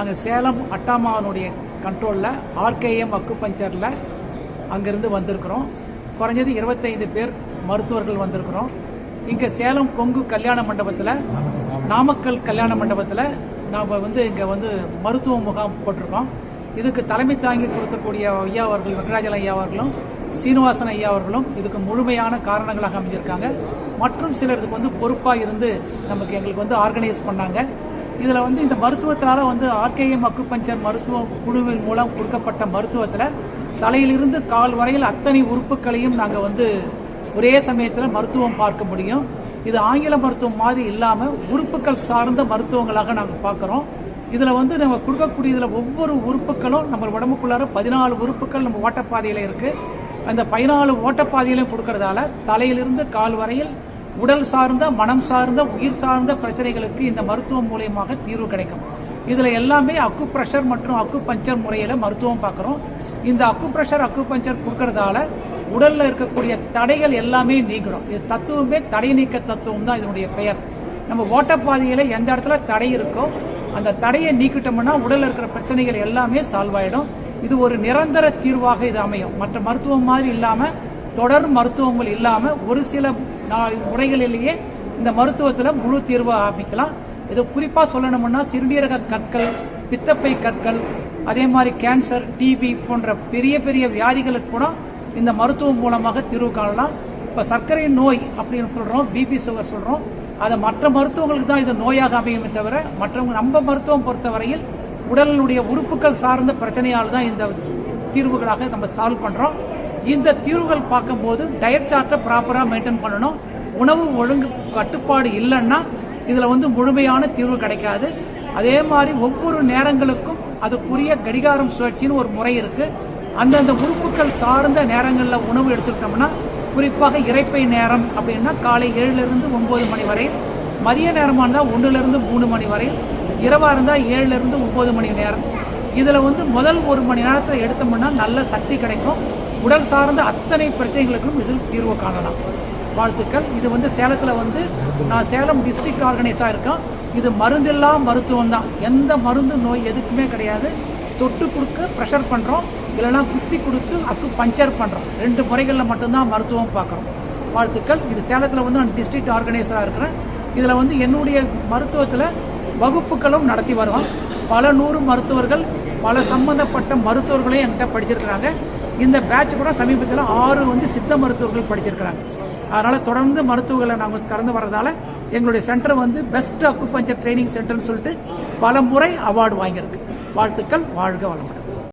நாங்கள் சேலம் அட்டாமாவனுடைய கண்ட்ரோலில் ஆர்கேஎம் அக்குபஞ்சரில் அங்கேருந்து வந்திருக்கிறோம். குறைஞ்சது இருபத்தைந்து பேர் மருத்துவர்கள் வந்திருக்கிறோம். இங்கே சேலம் கொங்கு கல்யாண மண்டபத்தில் நாமக்கல் கல்யாண மண்டபத்தில் நாம் வந்து இங்கே வந்து மருத்துவ முகாம் போட்டிருக்கோம். இதுக்கு தலைமை தாங்கி கொடுத்தக்கூடிய ஐயா அவர்கள் வெங்கடாஜல ஐயா அவர்களும் சீனிவாசன் ஐயா அவர்களும் இதுக்கு முழுமையான காரணங்களாக அமைஞ்சிருக்காங்க. மற்றும் சிலர் இதுக்கு வந்து பொறுப்பாக இருந்து நமக்கு எங்களுக்கு வந்து ஆர்கனைஸ் பண்ணாங்க. இதில் வந்து இந்த மருத்துவத்தினால வந்து ஆர்கேஎம் அக்குபஞ்சர் மருத்துவ குழுவின் மூலம் கொடுக்கப்பட்ட மருத்துவத்தில் தலையிலிருந்து கால் வரையில் அத்தனை உறுப்புகளையும் நாங்கள் வந்து ஒரே சமயத்தில் மருத்துவம் பார்க்க முடியும். இது ஆங்கில மருத்துவம் மாதிரி இல்லாமல் உறுப்புகள் சார்ந்த மருத்துவங்களாக நாங்கள் பார்க்குறோம் இதில் வந்து நம்ம கொடுக்கக்கூடியதில் ஒவ்வொரு உறுப்புகளும் நம்ம உடம்புக்குள்ளார பதினாலு உறுப்புகள் நம்ம ஓட்டப்பாதையில் இருக்குது அந்த பதினாலு ஓட்டப்பாதையிலையும் கொடுக்கறதால தலையிலிருந்து கால் வரையில் உடல் சார்ந்த மனம் சார்ந்த உயிர் சார்ந்த பிரச்சனைகளுக்கு இந்த மருத்துவம் மூலியமாக தீர்வு கிடைக்கும். இதில் எல்லாமே அக்கு ப்ரெஷர் மற்றும் அக்கு பஞ்சர் முறையில் மருத்துவம் பார்க்குறோம். இந்த அக்கு ப்ரெஷர் அக்கு பஞ்சர் கொடுக்கறதால உடலில் இருக்கக்கூடிய தடைகள் எல்லாமே நீங்கிடும். இது தத்துவமே தடை நீக்க தத்துவம் தான் இதனுடைய பெயர். நம்ம ஓட்டப்பாதையில் எந்த இடத்துல தடை இருக்கோ அந்த தடையை நீக்கிட்டோம்னா உடலில் இருக்கிற பிரச்சனைகள் எல்லாமே சால்வ் ஆகிடும் இது ஒரு நிரந்தர தீர்வாக இது அமையும். மற்ற மருத்துவம் மாதிரி இல்லாமல் தொடர் மருத்துவங்கள் இல்லாமல் ஒரு சில முறைகளிலேயே இந்த மருத்துவத்தில் முழு தீர்வு ஆரம்பிக்கலாம். இது குறிப்பாக சொல்லணும்னா சிறுநீரக கற்கள் பித்தப்பை கற்கள் அதே மாதிரி கேன்சர் டிபி போன்ற பெரிய பெரிய வியாதிகளுக்கு கூட இந்த மருத்துவம் மூலமாக தீர்வு காணலாம். இப்போ சர்க்கரை நோய் அப்படின்னு சொல்கிறோம் பிபி சுகர் சொல்கிறோம் அதை மற்ற மருத்துவங்களுக்கு தான் இது நோயாக அமையுமே தவிர மற்றவங்க நம்ம மருத்துவம் பொறுத்தவரையில் உடலினுடைய உறுப்புகள் சார்ந்த பிரச்சனையால் தான் இந்த தீர்வுகளாக நம்ம சால்வ் பண்ணுறோம் இந்த தீர்வுகள் பார்க்கும்போது டயட் சார்ட்டை ப்ராப்பராக மெயின்டைன் பண்ணணும். உணவு ஒழுங்கு கட்டுப்பாடு இல்லைன்னா இதில் வந்து முழுமையான தீர்வு கிடைக்காது. அதே மாதிரி ஒவ்வொரு நேரங்களுக்கும் அதுக்குரிய கடிகாரம் சுழற்சின்னு ஒரு முறை இருக்குது அந்தந்த உறுப்புகள் சார்ந்த நேரங்களில் உணவு எடுத்துக்கிட்டோம்னா குறிப்பாக இறைப்பை நேரம் அப்படின்னா காலை ஏழுலேருந்து ஒம்பது மணி வரை மதிய நேரமாக இருந்தால் ஒன்றுலேருந்து மூணு மணி வரை இரவாக இருந்தால் ஏழுலேருந்து ஒம்பது மணி நேரம். இதில் வந்து முதல் ஒரு மணி நேரத்தில் எடுத்தோம்னா நல்ல சக்தி கிடைக்கும். உடல் சார்ந்த அத்தனை பிரச்சனைகளுக்கும் இதில் தீர்வு காணலாம். வாழ்த்துக்கள். இது வந்து சேலத்தில் வந்து நான் சேலம் டிஸ்ட்ரிக்ட் ஆர்கனைஸாக இருக்கேன். இது மருந்தில்லா மருத்துவம் தான். எந்த மருந்து நோய் எதுக்குமே கிடையாது. தொட்டு கொடுக்க ப்ரெஷர் பண்ணுறோம் இல்லைன்னா குத்தி கொடுத்து அக்கு பஞ்சர் பண்ணுறோம் ரெண்டு முறைகளில் மட்டும்தான் மருத்துவம் பார்க்குறோம். வாழ்த்துக்கள். இது சேலத்தில் வந்து நான் டிஸ்ட்ரிக்ட் ஆர்கனைசராக இருக்கிறேன். இதில் வந்து என்னுடைய மருத்துவத்தில் வகுப்புகளும் நடத்தி வருவோம். பல நூறு மருத்துவர்கள் பல சம்பந்தப்பட்ட மருத்துவர்களையும் என்கிட்ட படிச்சிருக்கிறாங்க. இந்த பேட்ச் கூட சமீபத்தில் ஆறு வந்து சித்த மருத்துவர்கள் படிச்சிருக்கிறாங்க. அதனால் தொடர்ந்து மருத்துவர்களை நாங்கள் கடந்து வர்றதால எங்களுடைய சென்டர் வந்து பெஸ்ட் அக்குபஞ்சர் ட்ரைனிங் சென்டர்னு சொல்லிட்டு பல முறை அவார்டு வாங்கியிருக்கு. வாழ்த்துக்கள் வாழ்க வளமுடன்.